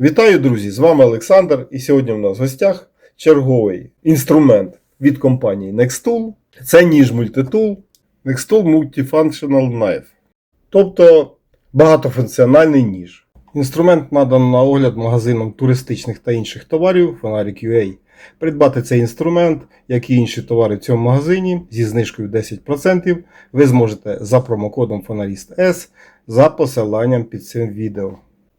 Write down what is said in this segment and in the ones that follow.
Вітаю, друзі! З вами Олександр, і сьогодні у нас в гостях черговий інструмент від компанії Nextool. Це ніж мультитул Nextool Multifunctional Knife. Тобто багатофункціональний ніж. Інструмент надано на огляд магазином туристичних та інших товарів Фонарик.ua. Придбати цей інструмент, як і інші товари в цьому магазині зі знижкою 10% ви зможете за промокодом Фонаріст S за посиланням під цим відео.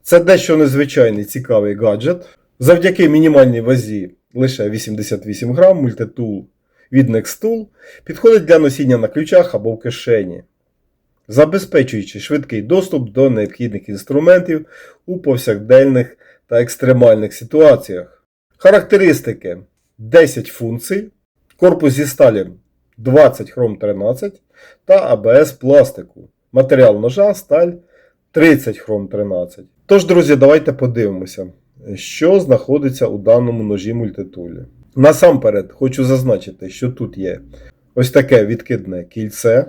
Це дещо незвичайний цікавий гаджет. Завдяки мінімальній вазі лише 88 грам мультитул від Nextool підходить для носіння на ключах або в кишені, забезпечуючи швидкий доступ до необхідних інструментів у повсякденних та екстремальних ситуаціях. Характеристики 10 функцій, корпус зі сталі 20 хром 13 та АБС пластику. Матеріал ножа сталь 30 хром 13. Тож, друзі, давайте подивимося, що знаходиться у даному ножі мультитулі. Насамперед, хочу зазначити, що тут є ось таке відкидне кільце.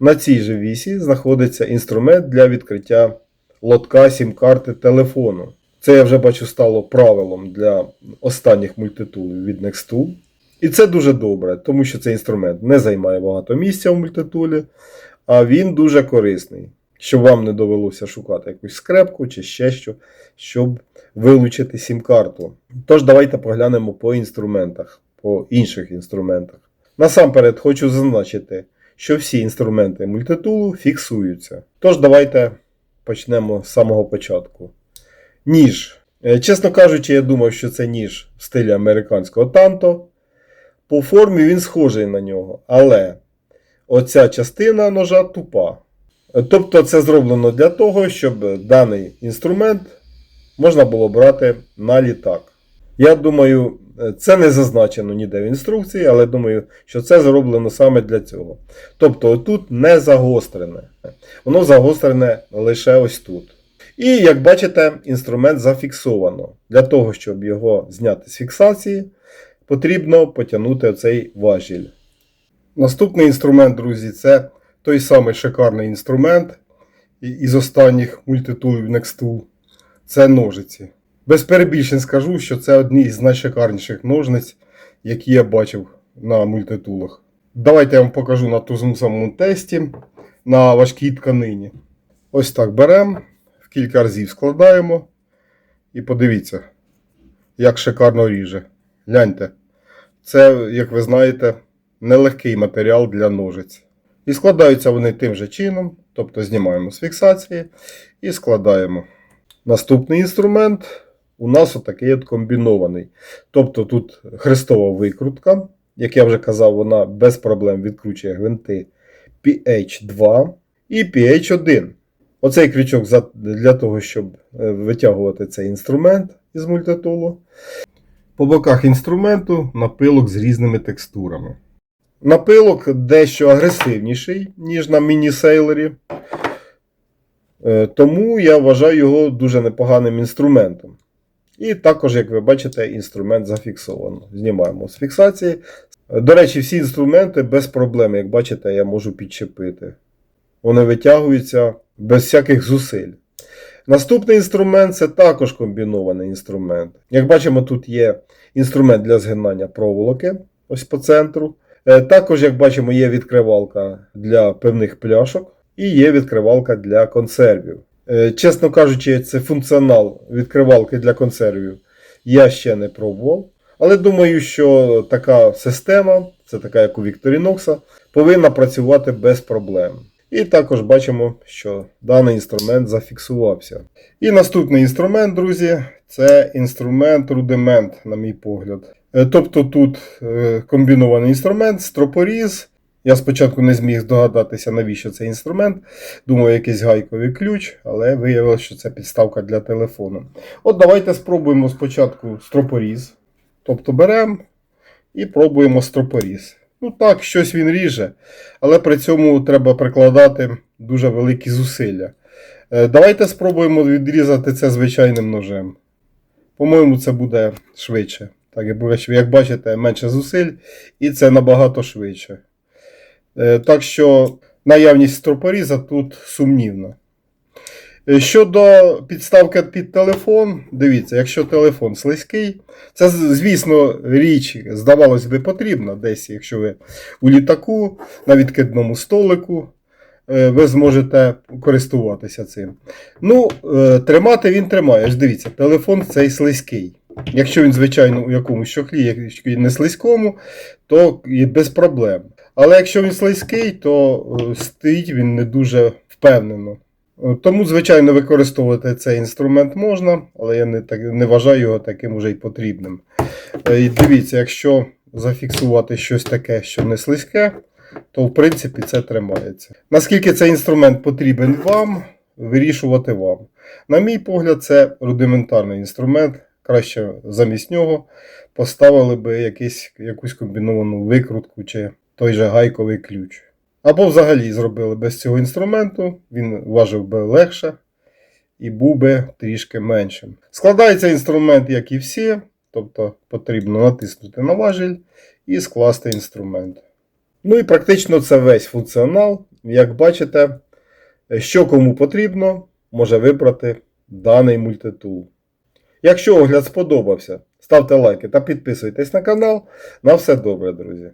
На цій же вісі знаходиться інструмент для відкриття лотка сім-карти телефону. Це я вже бачу стало правилом для останніх мультитулів від Nextool. І це дуже добре, тому що цей інструмент не займає багато місця в мультитулі, а він дуже корисний щоб вам не довелося шукати якусь скрепку чи ще що, щоб вилучити сім-карту. Тож давайте поглянемо по інструментах, по інших інструментах. Насамперед хочу зазначити, що всі інструменти мультитулу фіксуються. Тож давайте почнемо з самого початку. Ніж. Е, Чесно кажучи, я думав, що це ніж в стилі американського танто. По формі він схожий на нього, але оця частина ножа тупа. Тобто це зроблено для того, щоб даний інструмент можна було брати на літак. Я думаю, це не зазначено ніде в інструкції, але думаю, що це зроблено саме для цього. Тобто тут не загострене. Воно загострене лише ось тут. І як бачите, інструмент зафіксовано. Для того, щоб його зняти з фіксації, потрібно потягнути оцей важіль. Наступний інструмент, друзі, це той самий шикарний інструмент із останніх мультитулів Nextool це ножиці. Без перебільшень скажу, що це одні із найшикарніших ножниць, які я бачив на мультитулах. Давайте я вам покажу на тому самому тесті на важкій тканині. Ось так беремо, в кілька разів складаємо. І подивіться, як шикарно ріже. Гляньте. Це, як ви знаєте, нелегкий матеріал для ножиць. І складаються вони тим же чином, тобто знімаємо з фіксації і складаємо. Наступний інструмент у нас отакий от комбінований. Тобто тут хрестова викрутка, як я вже казав, вона без проблем відкручує гвинти PH2 і PH1. Оцей крючок для того, щоб е, витягувати цей інструмент із мультитулу. По боках інструменту напилок з різними текстурами. Напилок дещо агресивніший, ніж на міні-сейлері. Е, тому я вважаю його дуже непоганим інструментом. І також, як ви бачите, інструмент зафіксовано. Знімаємо з фіксації. До речі, всі інструменти без проблем, як бачите, я можу підчепити. Вони витягуються без всяких зусиль. Наступний інструмент це також комбінований інструмент. Як бачимо, тут є інструмент для згинання проволоки ось по центру. Е, також, як бачимо, є відкривалка для певних пляшок і є відкривалка для консервів. Е, чесно кажучи, це функціонал відкривалки для консервів я ще не пробував. Але думаю, що така система, це така як у Victorinox, повинна працювати без проблем. І також бачимо, що даний інструмент зафіксувався. І наступний інструмент, друзі, це інструмент рудимент, на мій погляд. Е, тобто тут е, комбінований інструмент, стропоріз. Я спочатку не зміг здогадатися, навіщо цей інструмент. Думаю, якийсь гайковий ключ, але виявилося, що це підставка для телефону. От давайте спробуємо спочатку стропоріз. Тобто беремо і пробуємо стропоріз. Ну так, щось він ріже, але при цьому треба прикладати дуже великі зусилля. Е, давайте спробуємо відрізати це звичайним ножем. По-моєму, це буде швидше. Так, як бачите, менше зусиль, і це набагато швидше. Е, так що наявність стропоріза тут сумнівна. Е, Щодо підставки під телефон, дивіться, якщо телефон слизький, це, звісно, річ, здавалось би, потрібна десь, якщо ви у літаку, на відкидному столику, е, ви зможете користуватися цим. Ну, тримати він тримає. Дивіться, телефон цей слизький. Якщо він, звичайно, у якомусь чохлі, якщо він не слизькому, то і без проблем. Але якщо він слизький, то е, стоїть він не дуже впевнено. Е, Тому, звичайно, використовувати цей інструмент можна, але я не, так, не вважаю його таким уже й потрібним. Е, І дивіться, якщо зафіксувати щось таке, що не слизьке, то в принципі це тримається. Наскільки цей інструмент потрібен вам, вирішувати вам. На мій погляд, це рудиментарний інструмент. Краще замість нього поставили би якийсь, якусь комбіновану викрутку чи той же гайковий ключ. Або взагалі зробили без цього інструменту, він важив би легше і був би трішки меншим. Складається інструмент, як і всі, тобто потрібно натиснути на важіль і скласти інструмент. Ну і практично це весь функціонал. Як бачите, що кому потрібно, може вибрати даний мультитул. Якщо огляд сподобався, ставте лайки та підписуйтесь на канал. На все добре, друзі!